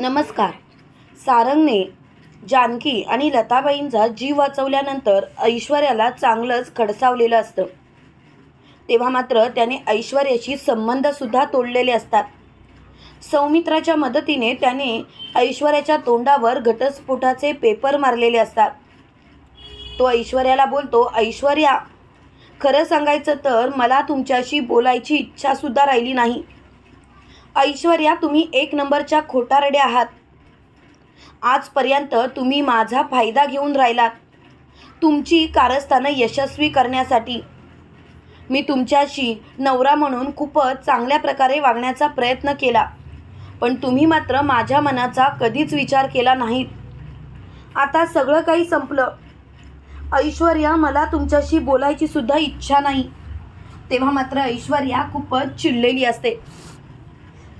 नमस्कार. सारंगने जानकी आणि लताबाईंचा जीव वाचवल्यानंतर ऐश्वर्याला चांगलंच खडसावलेलं असतं. तेव्हा मात्र त्याने ऐश्वर्याशी संबंधसुद्धा तोडलेले असतात. सौमित्राच्या मदतीने त्याने ऐश्वर्याच्या तोंडावर घटस्फोटाचे पेपर मारलेले असतात. तो ऐश्वर्याला बोलतो ऐश्वर्या खरं सांगायचं तर मला तुमच्याशी बोलायची इच्छासुद्धा राहिली नाही. ऐश्वर्या तुम्ही एक नंबरच्या खोटारड्या आहात. आजपर्यंत तुम्ही माझा फायदा घेऊन राहिलात. तुमची कारस्थानं यशस्वी करण्यासाठी. मी तुमच्याशी नवरा म्हणून खूपच चांगल्या प्रकारे वागण्याचा प्रयत्न केला. पण तुम्ही मात्र माझ्या मनाचा कधीच विचार केला नाहीत. आता सगळं काही संपलं. ऐश्वर्या मला तुमच्याशी बोलायची सुद्धा इच्छा नाही. तेव्हा मात्र ऐश्वर्या खूपच चिडलेली असते.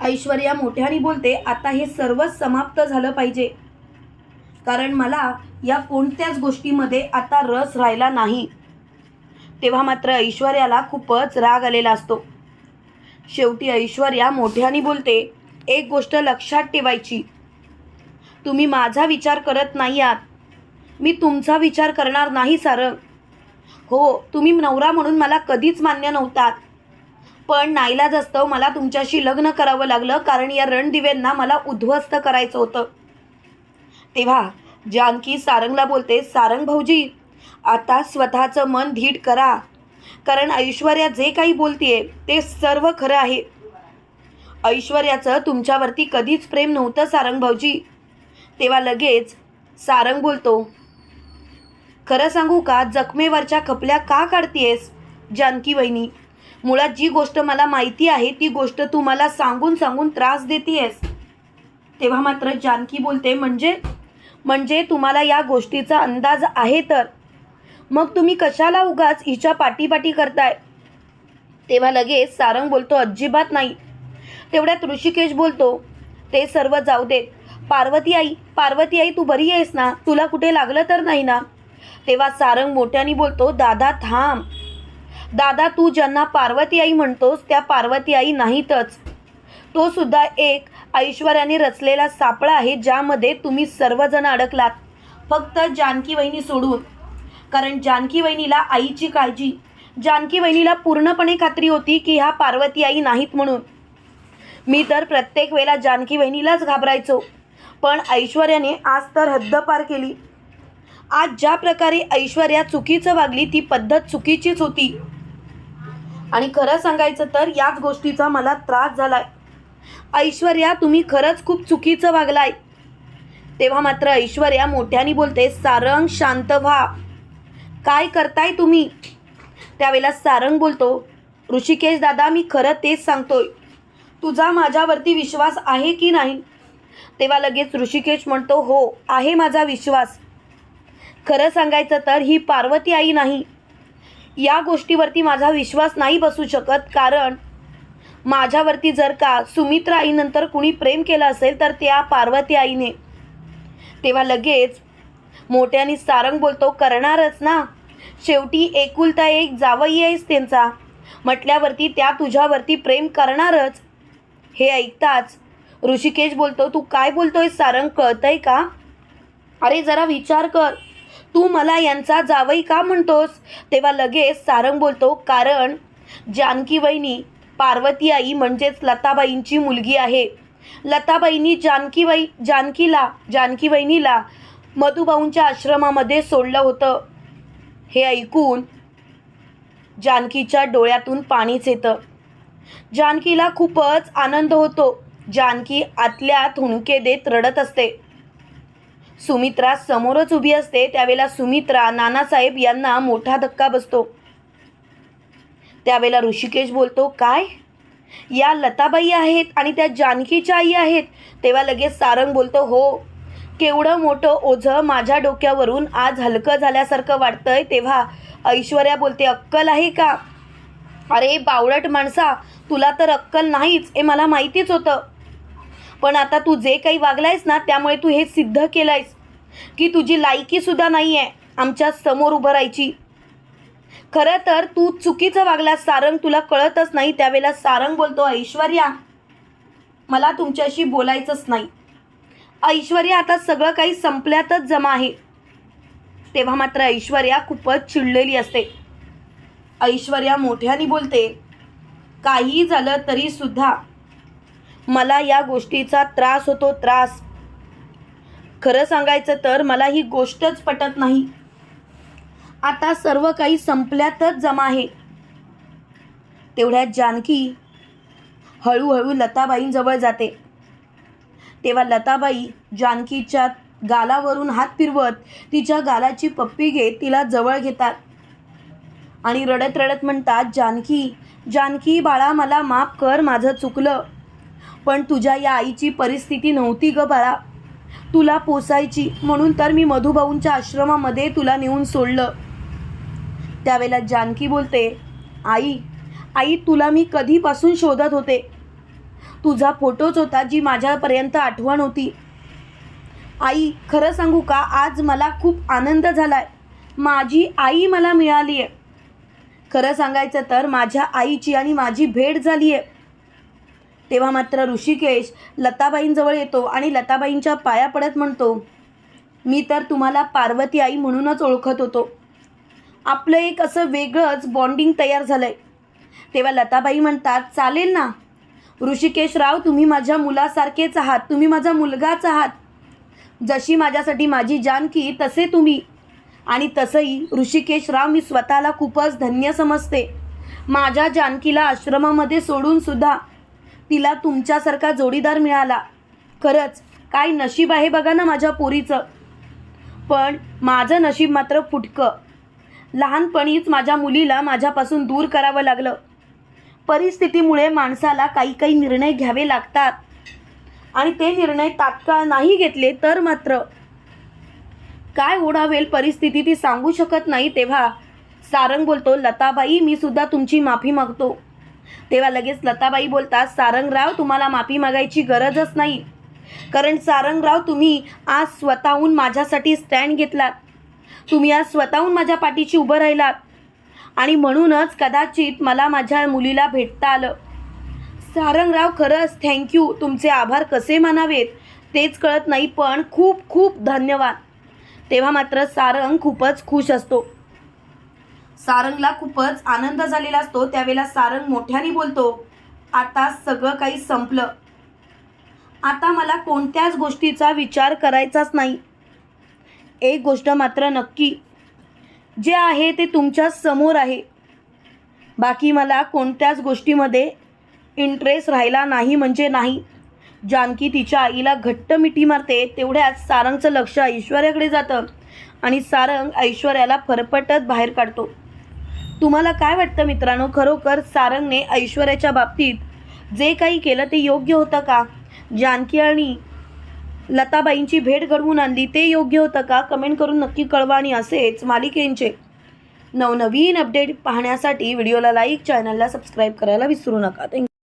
ऐश्वर्या मोठ्याने बोलते आता हे सर्वच समाप्त झालं पाहिजे. कारण मला या कोणत्याच गोष्टीमध्ये आता रस राहिला नाही. तेव्हा मात्र ऐश्वर्याला खूपच राग आलेला असतो. शेवटी ऐश्वर्या मोठ्याने बोलते एक गोष्ट लक्षात ठेवायची. तुम्ही माझा विचार करत नाही आहात. मी तुमचा विचार करणार नाही सारंग हो तुम्ही नवरा म्हणून मला कधीच मान्य नव्हतात. पण नाईलाज असतं. मला तुमच्याशी लग्न करावं लागलं. कारण या रणदिव्यांना मला उद्ध्वस्त करायचं होतं. तेव्हा जानकी सारंगला बोलते सारंग भाऊजी आता स्वतःचं मन धीट करा. कारण ऐश्वर्या जे काही बोलतीये ते सर्व खरं आहे. ऐश्वर्याचं तुमच्यावरती कधीच प्रेम नव्हतं सारंग भाऊजी. तेव्हा लगेच सारंग बोलतो खरं सांगू का? जखमेवरच्या खपल्या का काढतीयस जानकी वहिनी? मुळात जी गोष्ट मला माहिती आहे ती गोष्ट तू मला सांगून सांगून त्रास देतीयस. तेव्हा मात्र जानकी बोलते म्हणजे? म्हणजे तुम्हाला या गोष्टीचा अंदाज आहे तर? मग तुम्ही कशाला उगाच हिच्या पाठीपाठी करताय? तेव्हा लगेच सारंग बोलतो अजिबात नाही. तेवढ्यात ऋषिकेश बोलतो ते सर्व जाऊ देत. पार्वती आई पार्वती आई तू बरी आहेस ना? तुला कुठे लागलं तर नाही ना? तेव्हा सारंग मोठ्याने बोलतो दादा थांब. दादा तू ज्यांना पार्वती आई म्हणतोस त्या पार्वती आई नाहीतच. तो सुद्धा एक ऐश्वर्याने रचलेला सापळा आहे ज्यामध्ये तुम्ही सर्वजण अडकलात. फक्त जानकी वहिनी सोडून. कारण जानकी वहिनीला आईची काळजी. जानकी वहिनीला पूर्णपणे खात्री होती की ह्या पार्वती आई नाहीत म्हणून. मी तर प्रत्येक वेळेला जानकी वहिनीलाच घाबरायचो. पण ऐश्वर्याने आज तर हद्दपार केली. आज ज्या प्रकारे ऐश्वर्या चुकीचं वागली ती पद्धत चुकीचीच होती. आणि खरं सांगायचं तर याच गोष्टीचा मला त्रास झालाय. ऐश्वर्या तुम्ही खरंच खूप चुकीचं वागलाय. तेव्हा मात्र ऐश्वर्या मोठ्याने बोलते सारंग शांत व्हा. काय करताय तुम्ही? त्यावेळेला सारंग बोलतो ऋषिकेश दादा मी खरं तेच सांगतोय. तुझा माझ्यावरती विश्वास आहे की नाही? तेव्हा लगेच ऋषिकेश म्हणतो हो आहे माझा विश्वास. खरं सांगायचं तर ही पार्वती आई नाही. या गोष्टीवरती माझा विश्वास नाही बसू शकत कारण माझ्यावरती जर का सुमित्रा आईनंतर कुणी प्रेम केलं असेल तर त्या पार्वती आईने. तेव्हा लगेच मोठ्याने सारंग बोलतो करणारच ना. शेवटी एकुलता एक जावई आहेस त्यांचा. म्हटल्यावरती त्या तुझ्यावरती प्रेम करणारच. हे ऐकताच ऋषिकेश बोलतो तू काय बोलतोय सारंग? कळतंय का? अरे जरा विचार कर. तू मला यांचा जावई का म्हणतोस? तेव्हा लगेच सारंग बोलतो कारण जानकी वहिनी पार्वती आई म्हणजेच लताबाईंची मुलगी आहे. लताबाईंनी जानकीबाई जानकीला जानकी वहिनीला मधुबाऊंच्या आश्रमामध्ये सोडलं होतं. हे ऐकून जानकीच्या डोळ्यातून पाणीच येतं. जानकीला खूपच आनंद होतो. जानकी आतल्यात हुणके देत रडत असते. सुमित्रा समोरच उभी असते त्यावेळेला सुमित्रा नानासाहेब यांना मोठा धक्का बसतो. त्यावेळेला ऋषिकेश बोलतो काय? या लताबाई आहेत आणि त्या जानकीच्या आई आहेत. तेव्हा लगेच सारंग बोलतो हो केवढं मोठं ओझं माझ्या डोक्यावरून आज हलकं झाल्यासारखं वाटतंय तेव्हा ऐश्वर्या बोलते अक्कल आहे का? अरे बावळट माणसा तुला तर अक्कल नाहीच हे मला माहितीच होतं. पण आता तू जे काही वागलायस ना त्यामुळे तू हे सिद्ध केलंयस. की तुझी लायकीसुद्धा नाही आहे आमच्यासमोर उभं राहायची. खरं तर तू चुकीचं वागलास सारंग. तुला कळतच नाही त्यावेळेला सारंग बोलतो ऐश्वर्या मला तुमच्याशी बोलायचंच नाही. ऐश्वर्या आता सगळं काही संपल्यातच जमा आहे. तेव्हा मात्र ऐश्वर्या खूपच चिडलेली असते. ऐश्वर्या मोठ्याने बोलते काही झालं तरीसुद्धा मला या गोष्टीचा त्रास होतो त्रास. खरं सांगायचं तर मला ही गोष्टच पटत नाही. आता सर्व काही संपल्यातच जमा आहे. तेवढ्यात जानकी हळूहळू लताबाईंजवळ जाते. तेव्हा लताबाई जानकीच्या गालावरून हात फिरवत तिच्या गालाची पप्पी घेत तिला जवळ घेतात. आणि रडत रडत म्हणतात जानकी जानकी बाळा मला माफ कर माझं चुकलं. पण तुझ्या या आईची परिस्थिती नव्हती ग बाळा. तुला पोसायची म्हणून तर मी मधुभाऊंच्या आश्रमामध्ये तुला नेऊन सोडलं. त्यावेळेला जानकी बोलते आई आई तुला मी कधीपासून शोधत होते. तुझा फोटोच होता जी माझ्यापर्यंत आठवण होती. आई खरं सांगू का आज मला खूप आनंद झालाय. माझी आई मला मिळाली आहे खरं सांगायचं तर माझ्या आईची आणि माझी भेट झाली आहे तेव्हा मात्र ऋषिकेश लताबाईंजवळ येतो आणि लताबाईंच्या पाया पडत म्हणतो मी तर तुम्हाला पार्वती आई म्हणूनच ओळखत होतो. आपलं एक असं वेगळंच बॉन्डिंग तयार झालं आहे तेव्हा लताबाई म्हणतात चालेल ना. ऋषिकेशराव तुम्ही माझ्या मुलासारखेच आहात. तुम्ही माझा मुलगाच आहात. जशी माझ्यासाठी माझी जानकी तसे तुम्ही. आणि तसंही ऋषिकेशराव मी स्वतःला खूपच धन्य समजते. माझ्या जानकीला आश्रमामध्ये सोडूनसुद्धा तिला तुमच्यासारखा जोडीदार मिळाला. खरंच काय नशीब आहे बघा ना माझ्या पोरीचं. पण माझं नशीब मात्र फुटकं. लहानपणीच माझ्या मुलीला माझ्यापासून दूर करावं लागलं. परिस्थितीमुळे माणसाला काही काही निर्णय घ्यावे लागतात. आणि ते निर्णय तात्काळ नाही घेतले तर मात्र. काय ओढावेल परिस्थिती ती सांगू शकत नाही तेव्हा. सारंग बोलतो लताबाई मी सुद्धा तुमची माफी मागतो. तेव्हा लगेच लताबाई बोलतात सारंगराव तुम्हाला माफी मागायची गरजच नाही. कारण सारंगराव तुम्ही आज स्वतःहून माझ्यासाठी स्टँड घेतलात. तुम्ही आज स्वतःहून माझ्या पाठीशी उभं राहिलात. आणि म्हणूनच कदाचित मला माझ्या मुलीला भेटता आलं. सारंगराव खरंच थँक्यू तुमचे आभार कसे मानावेत तेच कळत नाही पण खूप खूप धन्यवाद. तेव्हा मात्र सारंग खूपच खुश असतो. सारंगला खूपच आनंद झालेला असतो. त्यावेळेला सारंग मोठ्याने बोलतो आता सगळं काही संपलं. आता मला कोणत्याच गोष्टीचा विचार करायचाच नाही. एक गोष्ट मात्र नक्की. जे आहे ते तुमच्यासमोर आहे. बाकी मला कोणत्याच गोष्टीमध्ये इंटरेस्ट राहिला नाही म्हणजे नाही. जानकी तिच्या आईला घट्ट मिठी मारते तेवढ्याच सारंगचं लक्ष ऐश्वर्याकडे जातं आणि सारंग ऐश्वर्याला फरफटत बाहेर काढतो. तुम्हाला काय वाटतं मित्रांनो? खरोखर सारंगने ऐश्वर्याच्या बाबतीत जे काही केलं ते योग्य होतं का? जानकी आणि लताबाईंची भेट घडवून आणली ते योग्य होतं का? कमेंट करून नक्की कळवा आणि असेच मालिकेंचे नवनवीन अपडेट पाहण्यासाठी व्हिडिओला लाईक चॅनलला सबस्क्राईब करायला विसरू नका. थँक्यू